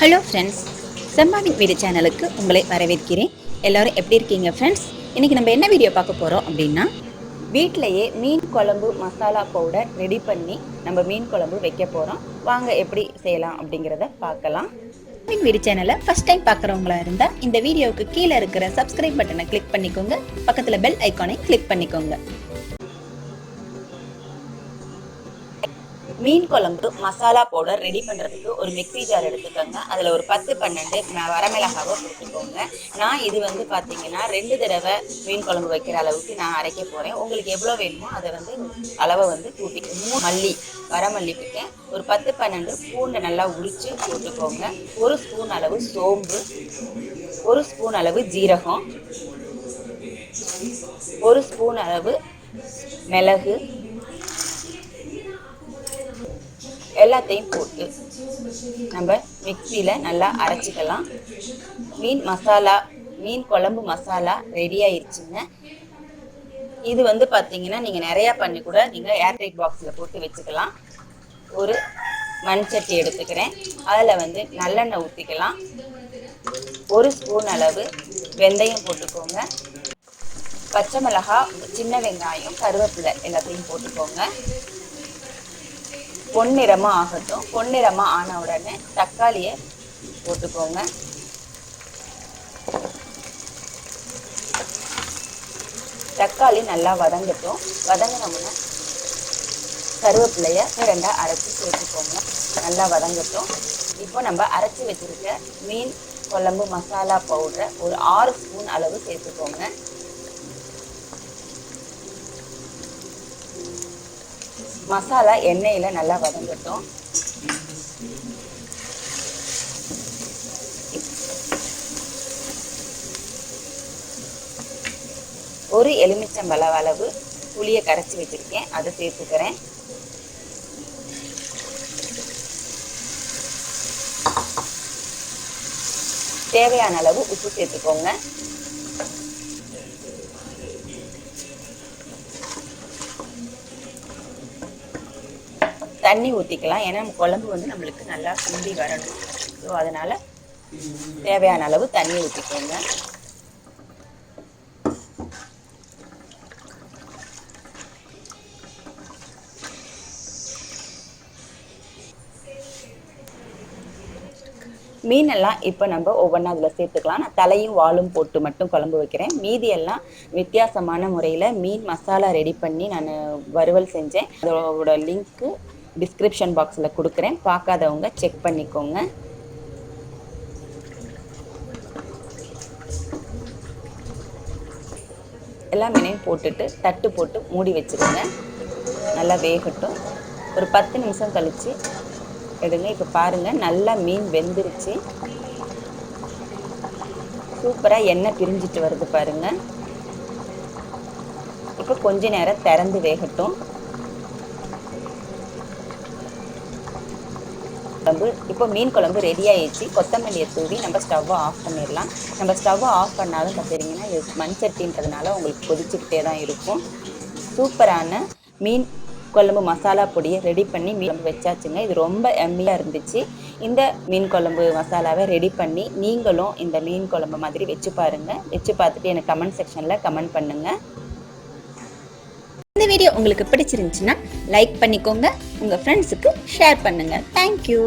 Hello friends செம்மாவின் வீடு சேனலுக்கு உங்களை வரவேற்கிறேன். எல்லோரும் எப்படி இருக்கீங்க ஃப்ரெண்ட்ஸ் இன்றைக்கி நம்ம என்ன வீடியோ பார்க்க போகிறோம் அப்படின்னா வீட்டிலையே மீன் குழம்பு மசாலா பவுடர் ரெடி பண்ணி நம்ம மீன் குழம்பு வைக்க போகிறோம் வாங்க எப்படி செய்யலாம் அப்படிங்கிறத பார்க்கலாம். மீன் வீடு சேனலை ஃபஸ்ட் டைம் பார்க்குறவங்களா இருந்தால் இந்த வீடியோவுக்கு கீழே இருக்கிற சப்ஸ்கிரைப் பட்டனை கிளிக் பண்ணிக்கோங்க. பக்கத்தில் பெல் ஐக்கானை கிளிக் பண்ணிக்கோங்க. மீன் குழம்பு மசாலா பவுடர் ரெடி பண்ணுறதுக்கு ஒரு மிக்சி ஜார் எடுத்துக்கோங்க. அதில் ஒரு பத்து பன்னெண்டு வரமிளகாவை கொடுத்துக்கோங்க நான் இது வந்து பார்த்தீங்கன்னா ரெண்டு தடவை மீன் குழம்பு வைக்கிற அளவுக்கு நான் அரைக்க போகிறேன் உங்களுக்கு எவ்வளோ வேணுமோ அதை வந்து அளவை வந்து கூட்டி மூணு மல்லி வரமல்லி போட்டேன் ஒரு பத்து பன்னெண்டு பூண்டை நல்லா உரித்து போட்டுக்கோங்க. ஒரு ஸ்பூன் அளவு சோம்பு ஒரு ஸ்பூன் அளவு ஜீரகம் ஒரு ஸ்பூன் அளவு மிளகு எல்லாத்தையும் போட்டு நம்ம மிக்சியில் நல்லா அரைச்சிக்கலாம். மீன் மசாலா மீன் குழம்பு மசாலா ரெடி ஆயிடுச்சுங்க இது வந்து பார்த்தீங்கன்னா நீங்கள் நிறையா பண்ணி கூட நீங்கள் ஏர்டைட் பாக்ஸில் போட்டு வச்சுக்கலாம். ஒரு மண் சட்டி எடுத்துக்கிறேன். அதில் வந்து நல்லெண்ணெய் ஊற்றிக்கலாம் ஒரு ஸ்பூன் அளவு வெந்தயம் போட்டுக்கோங்க. பச்சை மிளகா சின்ன வெங்காயம் கருவேப்பிலை எல்லாத்தையும் போட்டுக்கோங்க. பொன்னிறமாக ஆகட்டும் பொன்னிறமாக ஆன உடனே தக்காளியை போட்டுக்கோங்க. தக்காளி நல்லா வதங்கட்டும். வதங்கினோம்னா கருவேப்பிலையை ரெண்டாக அரைச்சி சேர்த்துக்கோங்க. நல்லா வதங்கட்டும். இப்போ நம்ம அரைச்சி வச்சுருக்க மீன் குழம்பு மசாலா பவுடரை ஒரு ஆறு ஸ்பூன் அளவு சேர்த்துக்கோங்க. மசாலா எண்ணெயில் நல்லா வதங்கட்டும். ஒரு எலுமிச்சம்பழ அளவு புளியை கரைச்சி வச்சுருக்கேன். அதை சேர்த்துக்கிறேன். தேவையான அளவு உப்பு சேர்த்துக்கோங்க. தண்ணி ஊற்றிக்கலாம் ஏன்னா குழம்பு வந்து நம்மளுக்கு நல்லா சுண்டி வரணும். ஸோ அதனால் தேவையான அளவு தண்ணி ஊற்றிக்கோங்க மீனெல்லாம் இப்போ நம்ம ஒவ்வொன்றா அதில் சேர்த்துக்கலாம். நான் தலையும் வாலும் போட்டு மட்டும் குழம்பு வைக்கிறேன். மீதியெல்லாம் வித்தியாசமான முறையில் மீன் மசாலா ரெடி பண்ணி நான் வறுவல் செஞ்சேன். அதோட லிங்க்கு டிஸ்கிரிப்ஷன் பாக்ஸில் கொடுக்குறேன். பார்க்காதவங்க செக் பண்ணிக்கோங்க. எல்லா மீனையும் போட்டுட்டு தட்டு போட்டு மூடி வச்சுருங்க நல்லா வேகட்டும். ஒரு பத்து நிமிஷம் கழித்து எடுங்க. இப்போ பாருங்கள் நல்லா மீன் வெந்துருச்சு. சூப்பராக எண்ணெய் பிரிஞ்சிட்டு வருது பாருங்கள் இப்போ கொஞ்ச நேரம் திறந்து வேகட்டும். குழம்பு. இப்போ மீன் குழம்பு ரெடி ஆயிடுச்சு. கொத்தமல்லியை தூவி நம்ம ஸ்டவ்வை ஆஃப் பண்ணிடலாம். நம்ம ஸ்டவ்வை ஆஃப் பண்ணாலும் பார்த்தீங்கன்னா இது மண் சட்டின்றதுனால உங்களுக்கு கொதிச்சுக்கிட்டே தான் இருக்கும். சூப்பரான மீன் குழம்பு மசாலா பொடியை ரெடி பண்ணி மீன் வச்சாச்சுங்க. இது ரொம்ப எம்மியாக இருந்துச்சு. இந்த மீன் குழம்பு மசாலாவை ரெடி பண்ணி நீங்களும் இந்த மீன் குழம்பு மாதிரி வச்சு பாருங்கள் வச்சு பார்த்துட்டு எனக்கு கமெண்ட் செக்ஷனில் கமெண்ட் பண்ணுங்கள் இந்த வீடியோ உங்களுக்கு பிடிச்சிருந்துச்சுன்னா லைக் பண்ணிக்கோங்க. உங்கள் ஃப்ரெண்ட்ஸுக்கு ஷேர் பண்ணுங்கள் தேங்க்யூ